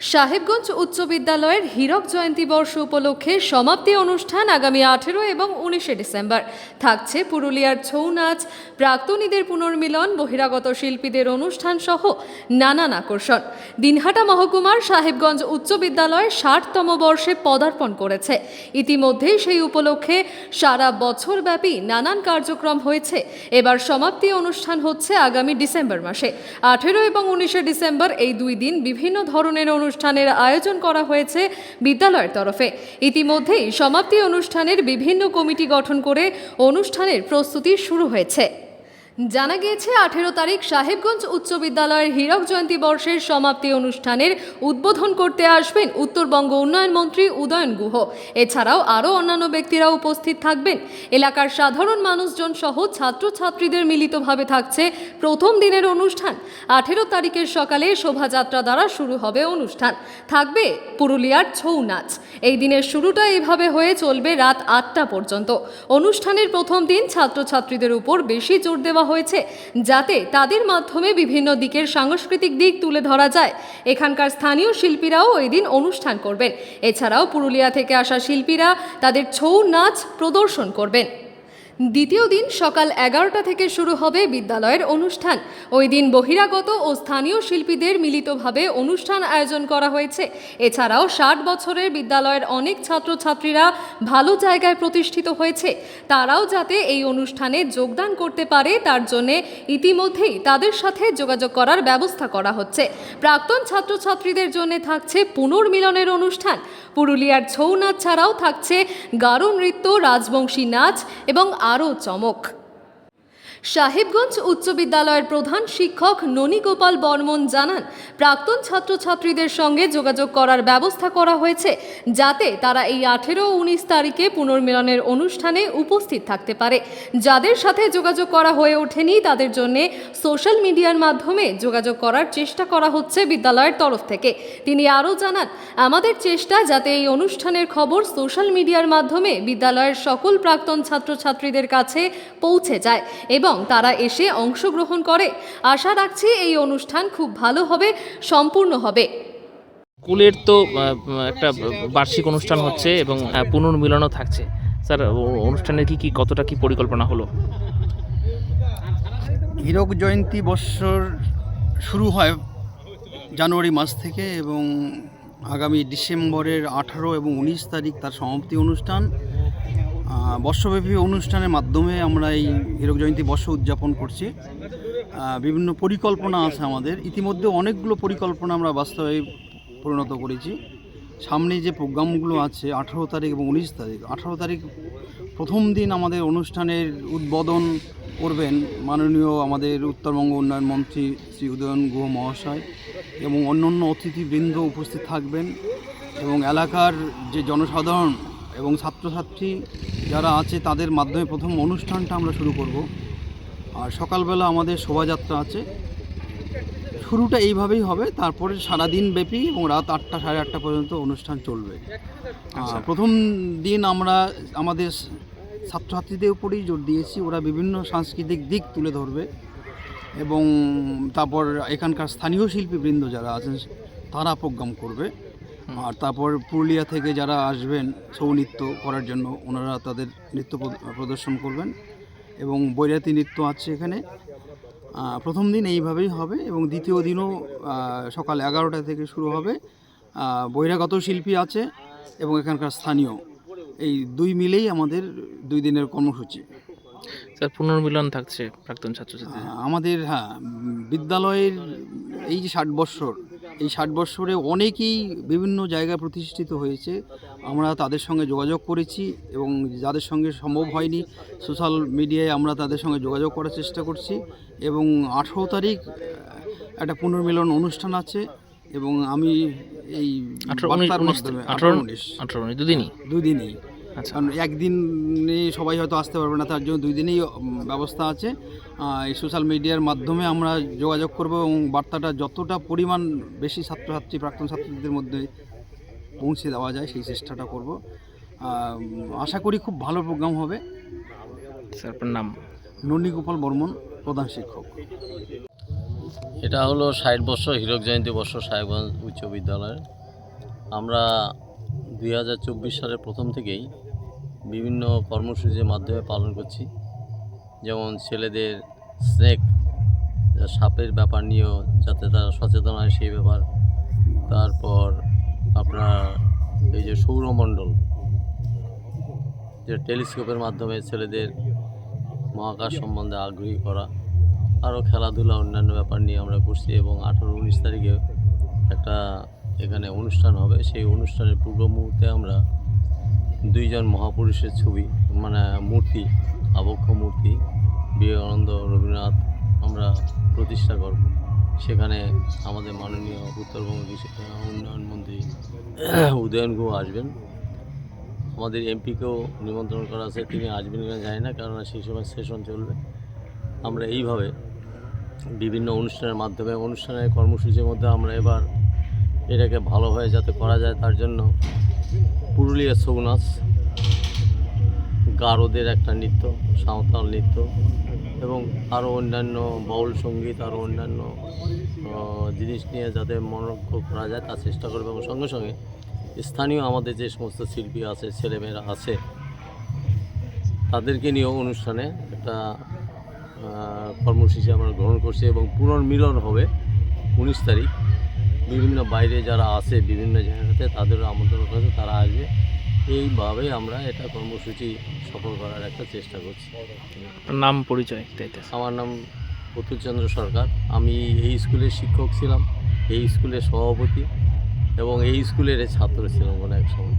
সাহেবগঞ্জ উচ্চ বিদ্যালয়ের হীরক জয়ন্তী বর্ষ উপলক্ষে সমাপ্তি অনুষ্ঠান আগামী আঠেরো এবং উনিশে ডিসেম্বর। থাকছে পুরুলিয়ার ছৌ নাচ, প্রাক্তনীদের পুনর্মিলন, বহিরাগত শিল্পীদের অনুষ্ঠান সহ নানান আকর্ষণ। দিনহাটা মহকুমার সাহেবগঞ্জ উচ্চ বিদ্যালয় ষাটতম বর্ষে পদার্পণ করেছে। ইতিমধ্যেই সেই উপলক্ষে সারা বছরব্যাপী নানান কার্যক্রম হয়েছে। এবার সমাপ্তি অনুষ্ঠান হচ্ছে আগামী ডিসেম্বর মাসে। আঠেরো এবং উনিশে ডিসেম্বর এই দুই দিন বিভিন্ন ধরনের অনুষ্ঠানের আয়োজন করা হয়েছে বিদ্যালয়ের তরফে। ইতিমধ্যেই সমাপ্তি অনুষ্ঠানের বিভিন্ন কমিটি গঠন করে অনুষ্ঠানের প্রস্তুতি শুরু হয়েছে। জানা গিয়েছে, আঠেরো তারিখ সাহেবগঞ্জ উচ্চ বিদ্যালয়ের হীরক জয়ন্তী বর্ষের সমাপ্তি অনুষ্ঠানের উদ্বোধন করতে আসবেন উত্তরবঙ্গ উন্নয়ন মন্ত্রী উদয়ন গুহ। এছাড়াও আরও অন্যান্য ব্যক্তিরা উপস্থিত থাকবেন। এলাকার সাধারণ মানুষজন সহ ছাত্রছাত্রীদের মিলিতভাবে থাকছে প্রথম দিনের অনুষ্ঠান। আঠেরো তারিখের সকালে শোভাযাত্রা দ্বারা শুরু হবে অনুষ্ঠান। থাকবে পুরুলিয়ার ছৌ নাচ। এই দিনের শুরুটা এভাবে হয়ে চলবে রাত আটটা পর্যন্ত। অনুষ্ঠানের প্রথম দিন ছাত্রছাত্রীদের উপর বেশি জোর দেওয়া হয়েছে, যাতে তাদের মাধ্যমে বিভিন্ন দিকের সাংস্কৃতিক দিক তুলে ধরা যায়। এখানকার স্থানীয় শিল্পীরাও ওই দিন অনুষ্ঠান করবেন। এছাড়াও পুরুলিয়া থেকে আসা শিল্পীরা তাদের ছৌ নাচ প্রদর্শন করবেন। দ্বিতীয় দিন সকাল এগারোটা থেকে শুরু হবে বিদ্যালয়ের অনুষ্ঠান। ওই দিন বহিরাগত ও স্থানীয় শিল্পীদের মিলিতভাবে অনুষ্ঠান আয়োজন করা হয়েছে। এছাড়াও ষাট বছরের বিদ্যালয়ের অনেক ছাত্রছাত্রীরা ভালো জায়গায় প্রতিষ্ঠিত হয়েছে। তারাও যাতে এই অনুষ্ঠানে যোগদান করতে পারে, তার জন্যে ইতিমধ্যেই তাদের সাথে যোগাযোগ করার ব্যবস্থা করা হচ্ছে। প্রাক্তন ছাত্রছাত্রীদের জন্য থাকছে পুনর্মিলনের অনুষ্ঠান। পুরুলিয়ার ছৌ নাচ ছাড়াও থাকছে গারো নৃত্য, রাজবংশী নাচ এবং আরও চমক। সাহেবগঞ্জ উচ্চ বিদ্যালয়ের প্রধান শিক্ষক ননীগোপাল বর্মন জানান, প্রাক্তন ছাত্রছাত্রীদের সঙ্গে যোগাযোগ করার ব্যবস্থা করা হয়েছে যাতে তারা এই আঠেরো উনিশ তারিখে পুনর্মিলনের অনুষ্ঠানে উপস্থিত থাকতে পারে। যাদের সাথে যোগাযোগ করা হয়ে ওঠেনি, তাদের জন্য সোশ্যাল মিডিয়ার মাধ্যমে যোগাযোগ করার চেষ্টা করা হচ্ছে বিদ্যালয়ের তরফ থেকে। তিনি আরও জানান, আমাদের চেষ্টা যাতে এই অনুষ্ঠানের খবর সোশ্যাল মিডিয়ার মাধ্যমে বিদ্যালয়ের সকল প্রাক্তন ছাত্রছাত্রীদের কাছে পৌঁছে যায় এবং তারা এসে অংশগ্রহণ করে। আশা রাখছি এই অনুষ্ঠান খুব ভালো হবে সম্পূর্ণ হবে। স্কুলের তো একটা বার্ষিক অনুষ্ঠান হচ্ছে এবং পুনর্মিলনও থাকছে। স্যার অনুষ্ঠানের কি কি কতটা কি পরিকল্পনা হলো? হীরক জয়ন্তী বৎসর শুরু হয় জানুয়ারি মাস থেকে এবং আগামী ডিসেম্বরের আঠারো এবং উনিশ তারিখ তার সমাপ্তি অনুষ্ঠান। বর্ষব্যাপী অনুষ্ঠানের মাধ্যমে আমরা এই হীরক জয়ন্তী বর্ষ উদযাপন করছি। বিভিন্ন পরিকল্পনা আছে আমাদের। ইতিমধ্যে অনেকগুলো পরিকল্পনা আমরা বাস্তবে পরিণত করেছি। সামনে যে প্রোগ্রামগুলো আছে, আঠারো তারিখ এবং উনিশ তারিখ, আঠারো তারিখ প্রথম দিন আমাদের অনুষ্ঠানের উদ্বোধন করবেন মাননীয় আমাদের উত্তরবঙ্গ উন্নয়ন মন্ত্রী শ্রী উদয়ন গুহ মহাশয় এবং অন্যান্য অতিথিবৃন্দ উপস্থিত থাকবেন এবং এলাকার যে জনসাধারণ এবং ছাত্রছাত্রী যারা আছে তাদের মাধ্যমে প্রথম অনুষ্ঠানটা আমরা শুরু করব। আর সকালবেলা আমাদের শোভাযাত্রা আছে। শুরুটা এইভাবেই হবে তারপরে সারাদিন ব্যাপী এবং রাত আটটা সাড়ে আটটা পর্যন্ত অনুষ্ঠান চলবে। আহ, প্রথম দিন আমরা আমাদের ছাত্রছাত্রীদের উপরেই জোর দিয়েছি ওরা বিভিন্ন সাংস্কৃতিক দিক তুলে ধরবে এবং তারপর এখানকার স্থানীয় শিল্পীবৃন্দ যারা আছেন তারা প্রোগ্রাম করবে। আর তারপর পুরুলিয়া থেকে যারা আসবেন ছৌ নৃত্য করার জন্য ওনারা তাদের নৃত্য প্রদর্শন করবেন এবং বৈরাতি নৃত্য আছে এখানে। প্রথম দিন এইভাবেই হবে এবং দ্বিতীয় দিনও সকাল এগারোটা থেকে শুরু হবে। বহিরাগত শিল্পী আছে এবং এখানকার স্থানীয়। এই দুই মিলেই আমাদের দুই দিনের কর্মসূচি। স্যার পুনর্মিলন থাকছে প্রাক্তন ছাত্রছাত্রী আমাদের হ্যাঁ বিদ্যালয়ের এই যে ষাট বৎসর এই ষাট বৎসরে অনেকেই বিভিন্ন জায়গায় প্রতিষ্ঠিত হয়েছে। আমরা তাদের সঙ্গে যোগাযোগ করেছি এবং যাদের সঙ্গে সম্ভব হয়নি সোশ্যাল মিডিয়ায় আমরা তাদের সঙ্গে যোগাযোগ করার চেষ্টা করছি এবং আঠেরো তারিখ একটা পুনর্মিলন অনুষ্ঠান আছে এবং আমি এই আঠারো উনিশ দুদিনই? দুদিনই। কারণ একদিনে সবাই হয়তো আসতে পারবে না তার জন্য দুই দিনেই ব্যবস্থা আছে। এই সোশ্যাল মিডিয়ার মাধ্যমে আমরা যোগাযোগ করব এবং বার্তাটা যতটা পরিমাণ বেশি ছাত্রছাত্রী প্রাক্তন ছাত্রীদের মধ্যে পৌঁছে দেওয়া যায় সেই চেষ্টাটা করব। আশা করি খুব ভালো প্রোগ্রাম হবে। স্যার আপনার নাম? নন্দীগোপাল বর্মন প্রধান শিক্ষক। এটা হলো ষাট বর্ষ হীরক জয়ন্তী বর্ষ সাহেবগঞ্জ উচ্চ বিদ্যালয়ের। আমরা দুই হাজার চব্বিশ সালের প্রথম থেকেই বিভিন্ন কর্মসূচির মাধ্যমে পালন করছি। যেমন ছেলেদের স্নেক সাপের ব্যাপার নিয়েও যাতে তারা সচেতন হয় সেই ব্যাপার। তারপর আপনার এই যে সৌরমণ্ডল যে টেলিস্কোপের মাধ্যমে ছেলেদের মহাকাশ সম্বন্ধে আগ্রহী করা, আরও খেলাধুলা অন্যান্য ব্যাপার নিয়ে আমরা করছি এবং আঠারো উনিশ তারিখে একটা এখানে অনুষ্ঠান হবে। সেই অনুষ্ঠানের পূর্ব মুহূর্তে আমরা দুইজন মহাপুরুষের ছবি মানে মূর্তি, আবক্ষ মূর্তি, বিবেকানন্দ, রবীন্দ্রনাথ, আমরা প্রতিষ্ঠা করব। সেখানে আমাদের মাননীয় উত্তরবঙ্গ উন্নয়ন মন্ত্রী উদয়ন গুহ আসবেন। আমাদের এমপিকেও নিমন্ত্রণ করা আছে, তিনি আসবেন কিনা জানি না কারণ সেই সময় সেশন চলবে। আমরা এইভাবে বিভিন্ন অনুষ্ঠানের মাধ্যমে, অনুষ্ঠানের কর্মসূচির মধ্যে আমরা এবার এটাকে ভালোভাবে যাতে করা যায় তার জন্য পুরুলিয়া ছৌ নাচ গারোদের একটা নৃত্য, সাঁওতাল নৃত্য, এবং আরও অন্যান্য বাউল সংগীত আরও অন্যান্য জিনিস নিয়ে যাতে মনোজ্ঞ করা যায় তার চেষ্টা করবে এবং সঙ্গে সঙ্গে স্থানীয় আমাদের যে সমস্ত শিল্পী আছে, ছেলেমেয়েরা আছে, তাদেরকে নিয়েও অনুষ্ঠানে একটা কর্মসূচি আমরা গ্রহণ করছি এবং পুনর্মিলন হবে উনিশ তারিখ। বিভিন্ন বাইরে যারা আসে বিভিন্ন জায়গাতে তাদেরও আমন্ত্রণ করেছে তারা আসবে। এইভাবে আমরা এটা কর্মসূচি সফল করার একটা চেষ্টা করছি। নাম পরিচয় আমার নাম প্রতুলচন্দ্র সরকার। আমি এই স্কুলের শিক্ষক ছিলাম এই স্কুলের সভাপতি এবং এই স্কুলের ছাত্র ছিলাম কোনো এক সময়